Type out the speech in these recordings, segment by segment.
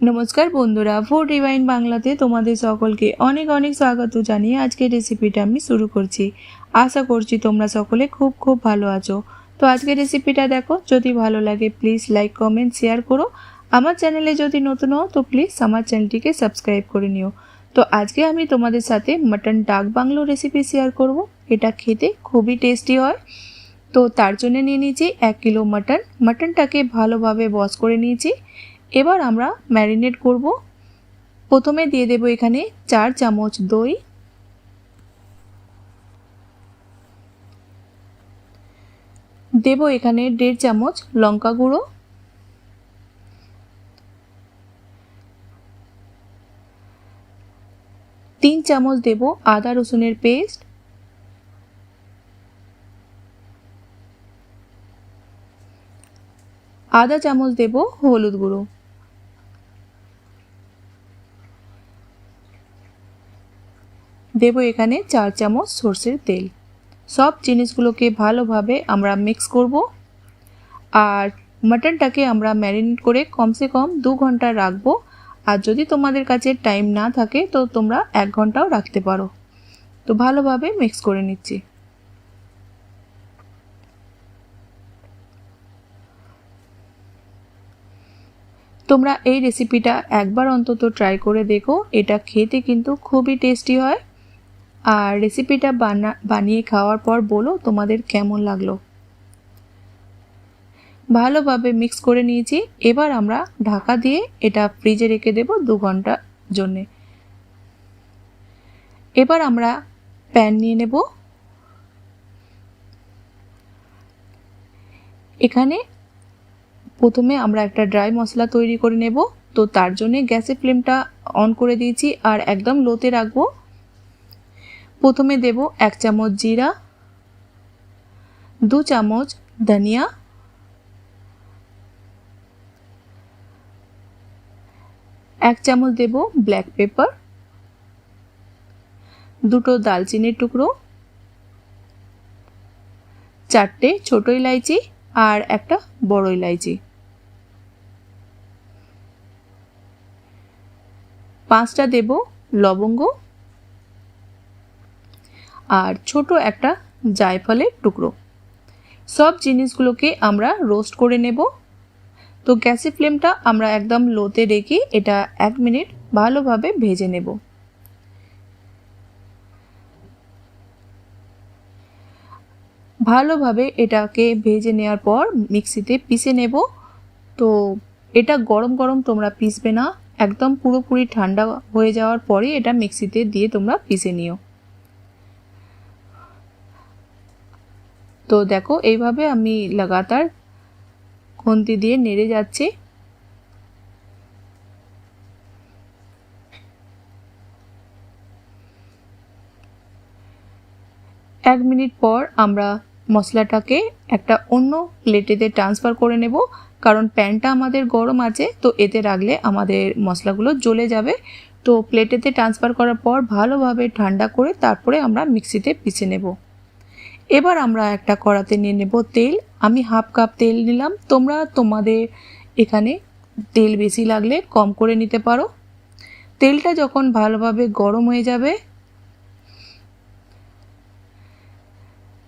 নমস্কার বন্ধুরা ফুড রিভাইন বাংলাতে তোমাদের সকলকে অনেক অনেক স্বাগত জানিয়ে আজকের রেসিপিটা আমি শুরু করছি। আশা করছি তোমরা সকলে খুব খুব ভালো আছো। তো আজকের রেসিপিটা দেখো, যদি ভালো লাগে প্লিজ লাইক কমেন্ট শেয়ার করো। আমার চ্যানেলে যদি নতুন হও, তো প্লিজ আমার চ্যানেলটিকে সাবস্ক্রাইব করে নিও। তো আজকে আমি তোমাদের সাথে মাটন ডাক বাংলো রেসিপি শেয়ার করব। এটা খেতে খুবই টেস্টি হয়। তো তার জন্য নিয়ে নিয়েছি এক কিলো মাটন মাটনটাকে ভালোভাবে বস করে নিয়েছি। এবার আমরা ম্যারিনেট করব। প্রথমে দিয়ে দেব এখানে চার চামচ দই। দেব এখানে দেড় চামচ লঙ্কা গুঁড়ো। তিন চামচ দেব আদা রসুনের পেস্ট। আধা চামচ দেব হলুদ গুঁড়ো। দেব এখানে চার চামচ সর্ষের তেল। সব জিনিসগুলোকে ভালোভাবে আমরা মিক্স করব। আর মাটনটাকে আমরা ম্যারিনেট করে কমসে কম দু ঘণ্টা রাখব। আর যদি তোমাদের কাছে টাইম না থাকে, তো তোমরা এক ঘন্টাও রাখতে পারো। তো ভালোভাবে মিক্স করে নিচ্ছি। তোমরা এই রেসিপিটা একবার অন্তত ট্রাই করে দেখো। এটা খেতে কিন্তু খুবই টেস্টি হয়। আর রেসিপিটা বানা, বানিয়ে খাওয়ার পর বলো তোমাদের কেমন লাগল। ভালোভাবে মিক্স করে নিয়েছি। এবার আমরা ঢাকা দিয়ে এটা ফ্রিজে রেখে দেব দু ঘণ্টা জন্যে। এবার আমরা প্যান নিয়ে নেব। এখানে প্রথমে আমরা একটা ড্রাই মশলা তৈরি করে নেব। তো তার জন্যে গ্যাসের ফ্লেমটা অন করে দিয়েছি আর একদম লোতে রাখব। প্রথমে দেব এক চামচ জিরা, দু চামচ ধনিয়া, এক চামচ দেব ব্ল্যাক পেপার দুটো দালচিনির টুকরো, চারটে ছোট ইলাইচি আর একটা বড় ইলাইচি। পাঁচটা দেব লবঙ্গ আর ছোট একটা জায়ফলের টুকরো। সব জিনিসগুলোকে আমরা রোস্ট করে নেব। তো গ্যাসের ফ্লেমটা আমরা একদম লোতে রেখে এটা এক মিনিট ভালোভাবে ভেজে নেব। ভালোভাবে এটাকে ভেজে নেওয়ার পর মিক্সিতে পিষে নেব। তো এটা গরম গরম তোমরা পিসবে না, একদম পুরোপুরি ঠান্ডা হয়ে যাওয়ার পরে এটা মিক্সিতে দিয়ে তোমরা পিষে নিও। তো দেখো, এইভাবে আমি লাগাতার খুন্তি দিয়ে নেড়ে যাচ্ছি। এক মিনিট পর আমরা মশলাটাকে একটা অন্য প্লেটেতে ট্রান্সফার করে নেব, কারণ প্যানটা আমাদের গরম আছে, তো এতে রাখলে আমাদের মশলাগুলো জ্বলে যাবে। তো প্লেটেতে ট্রান্সফার করার পর ভালোভাবে ঠান্ডা করে তারপরে আমরা মিক্সিতে পিষে নেব। এবার আমরা একটা কড়াতে নিয়ে নেব তেল। আমি হাফ কাপ তেল নিলাম। তোমরা তোমাদের এখানে তেল বেশি লাগলে কম করে নিতে পারো। তেলটা যখন ভালোভাবে গরম হয়ে যাবে,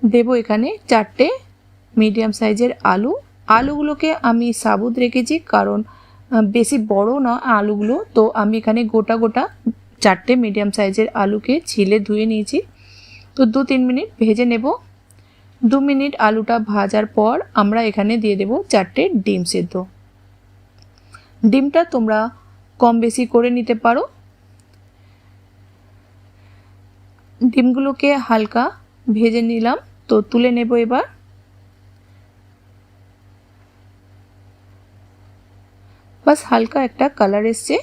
দেব এখানে চারটে মিডিয়াম সাইজের আলু। আলুগুলোকে আমি সাবুত রেখেছি কারণ বেশি বড় না আলুগুলো। তো আমি এখানে গোটা গোটা চারটে মিডিয়াম সাইজের আলুকে ছিলে ধুয়ে নিয়েছি। তো দু তিন মিনিট ভেজে নেব। দু মিনিট আলুটা ভাজার পর আমরা এখানে দিয়ে দেব চারটে ডিম সেদ্ধ। ডিমটা তোমরা কম বেশি করে নিতে পারো। ডিমগুলোকে হালকা ভেজে নিলাম, তো তুলে নেব এবার। বাস হালকা একটা কালার এসছে।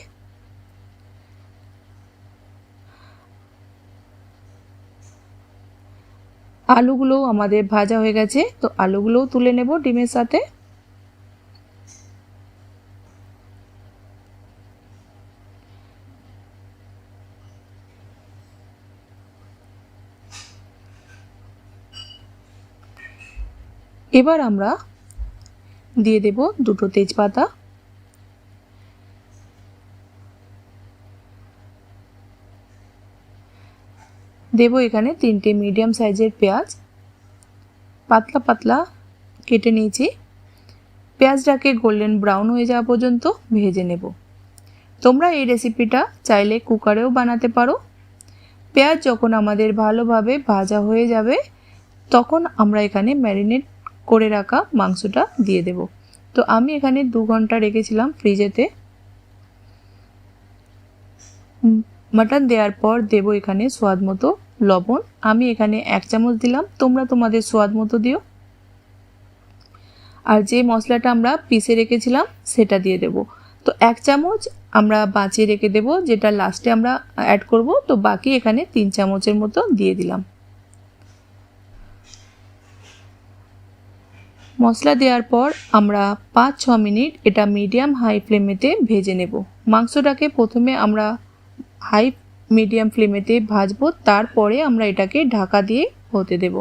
আলুগুলো আমাদের ভাজা হয়ে গেছে, তো আলুগুলোও তুলে নেব ডিমের সাথে। এবার আমরা দিয়ে দেব দুটো তেজপাতা। দেবো এখানে তিনটে মিডিয়াম সাইজের পেঁয়াজ। পাতলা পাতলা কেটে নিয়েছি। পেঁয়াজটাকে গোল্ডেন ব্রাউন হয়ে যাওয়া পর্যন্ত ভেজে নেব। তোমরা এই রেসিপিটা চাইলে কুকারেও বানাতে পারো। পেঁয়াজ যখন আমাদের ভালোভাবে ভাজা হয়ে যাবে, তখন আমরা এখানে ম্যারিনেট করে রাখা মাংসটা দিয়ে দেব। তো আমি এখানে দু ঘণ্টা রেখেছিলাম ফ্রিজেতে মাটন দেওয়ার পর দেব এখানে স্বাদ মতো লবণ। আমি এখানে এক চামচ দিলাম। তোমরা তোমাদের স্বাদ মতো দিও। আর যে মশলাটা আমরা পিষে রেখেছিলাম, সেটা দিয়ে দেব। তো এক চামচ আমরা বাঁচিয়ে রেখে দেব, যেটা লাস্টে আমরা অ্যাড করব। তো বাকি এখানে তিন চামচের মতো দিয়ে দিলাম। মশলা দেওয়ার পর আমরা পাঁচ ছ মিনিট এটা মিডিয়াম হাই ফ্লেমেতে ভেজে নেব। মাংসটাকে প্রথমে আমরা হাই মিডিয়াম ফ্লেমেতে ভাজবো, তারপরে আমরা এটাকে ঢাকা দিয়ে হতে দেব।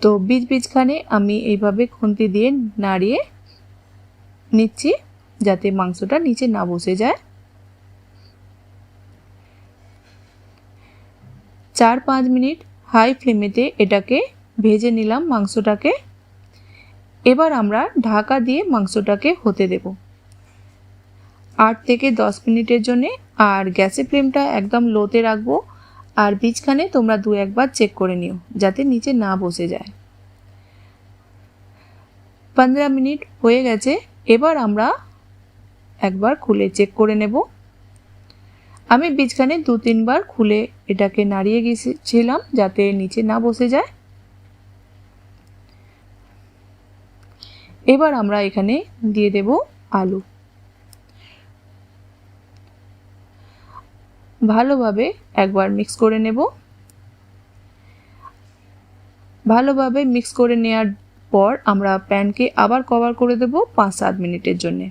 তো বীজ বীজখানে আমি এইভাবে খুন্তি দিয়ে নাড়িয়ে নিচ্ছি, যাতে মাংসটা নিচে না বসে যায়। চার পাঁচ মিনিট হাই ফ্লেমেতে এটাকে ভেজে নিলাম মাংসটাকে। এবার আমরা ঢাকা দিয়ে মাংসটাকে হতে দেব। আট থেকে দশ মিনিটের জন্যে, আর গ্যাসের ফ্লেমটা একদম লোতে রাখব, আর বীজখানে তোমরা দু একবার চেক করে নিও, যাতে নিচে না বসে যায়। পনেরো মিনিট হয়ে গেছে, এবার আমরা একবার খুলে চেক করে নেব। আমি বীজখানে দু তিনবার খুলে এটাকে নাড়িয়ে গিয়েছিলাম যাতে নিচে না বসে যায়। এবার আমরা এখানে দিয়ে দেব আলু। ভালোভাবে একবার মিক্স করে নেব। ভালোভাবে মিক্স করে নেওয়ার পর আমরা প্যানকে আবার কভার করে দেব পাঁচ সাত মিনিটের জন্যে।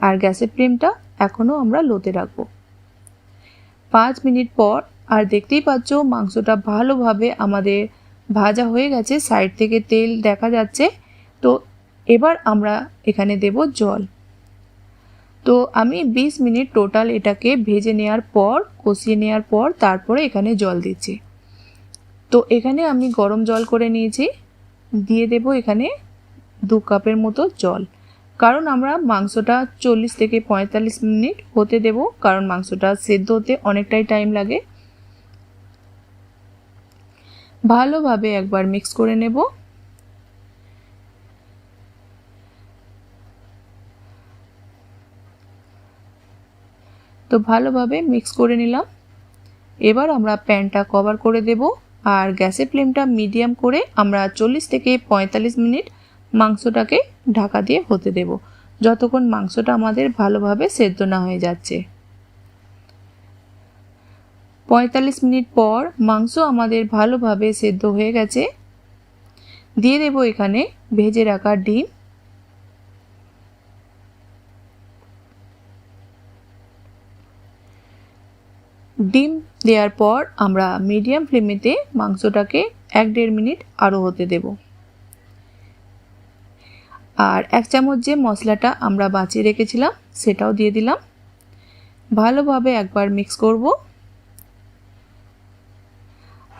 আর গ্যাসের ফ্লেমটা এখনও আমরা লোতে রাখব। পাঁচ মিনিট পর, আর দেখতেই পাচ্ছ মাংসটা ভালোভাবে আমাদের ভাজা হয়ে গেছে সাইড থেকে তেল দেখা যাচ্ছে। তো এবার আমরা এখানে দেব জল। তো আমি 20 মিনিট টোটাল এটাকে ভেজে নেওয়ার পর, কষিয়ে নেওয়ার পর তারপরে এখানে জল দিচ্ছি। তো এখানে আমি গরম জল করে নিয়েছি, দিয়ে দেব এখানে দু কাপের মতো জল। কারণ আমরা মাংসটা চল্লিশ থেকে পঁয়তাল্লিশ মিনিট হতে দেব, কারণ মাংসটা সেদ্ধ হতে অনেকটাই টাইম লাগে। ভালোভাবে একবার মিক্স করে নেব। তো ভালোভাবে মিক্স করে নিলাম। এবার আমরা প্যানটা কভার করে দেব আর গ্যাসের ফ্লেমটা মিডিয়াম করে আমরা চল্লিশ থেকে পঁয়তাল্লিশ মিনিট মাংসটাকে ঢাকা দিয়ে হতে দেব। যতক্ষণ মাংসটা আমাদের ভালোভাবে সেদ্ধ না হয়ে যাচ্ছে। পঁয়তাল্লিশ মিনিট পর মাংস আমাদের ভালোভাবে সেদ্ধ হয়ে গেছে। দিয়ে দেব এখানে ভেজে রাখা ডিম। ডিম দেওয়ার পর আমরা মিডিয়াম ফ্লেমেতে মাংসটাকে এক দেড় মিনিট আরও হতে দেব। আর এক চামচ যে মশলাটা আমরা বাঁচিয়ে রেখেছিলাম, সেটাও দিয়ে দিলাম। ভালোভাবে একবার মিক্স করব।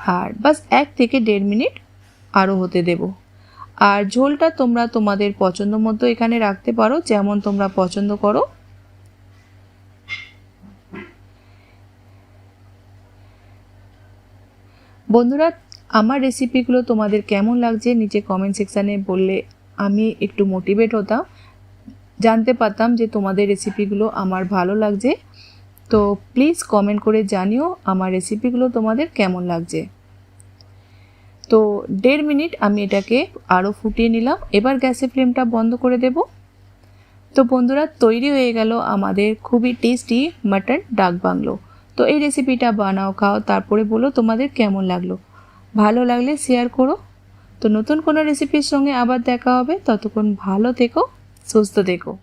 আর বাস এক থেকে দেড় মিনিট আরও হতে দেব। আর ঝোলটা তোমরা তোমাদের পছন্দ মতো এখানে রাখতে পারো, যেমন তোমরা পছন্দ করো। বন্ধুরা, আমার রেসিপিগুলো তোমাদের কেমন লাগছে নিচে কমেন্ট সেকশানে বললে আমি একটু মোটিভেট হতাম। জানতে পারতাম যে তোমাদের রেসিপিগুলো আমার ভালো লাগছে। তো প্লিজ কমেন্ট করে জানিও আমার রেসিপিগুলো তোমাদের কেমন লাগছে। তো দেড় মিনিট আমি এটাকে আরও ফুটিয়ে নিলাম। এবার গ্যাসের ফ্লেমটা বন্ধ করে দেব। তো বন্ধুরা, তৈরি হয়ে গেল আমাদের খুবই টেস্টি মাটন ডাক বাংলো। তো এই রেসিপিটা বানাও, খাও, তারপরে বলো তোমাদের কেমন লাগল। ভালো লাগলে শেয়ার করো। তো নতুন কোনো রেসিপির সঙ্গে আবার দেখা হবে। ততক্ষণ ভালো থেকো, সুস্থ থেকো।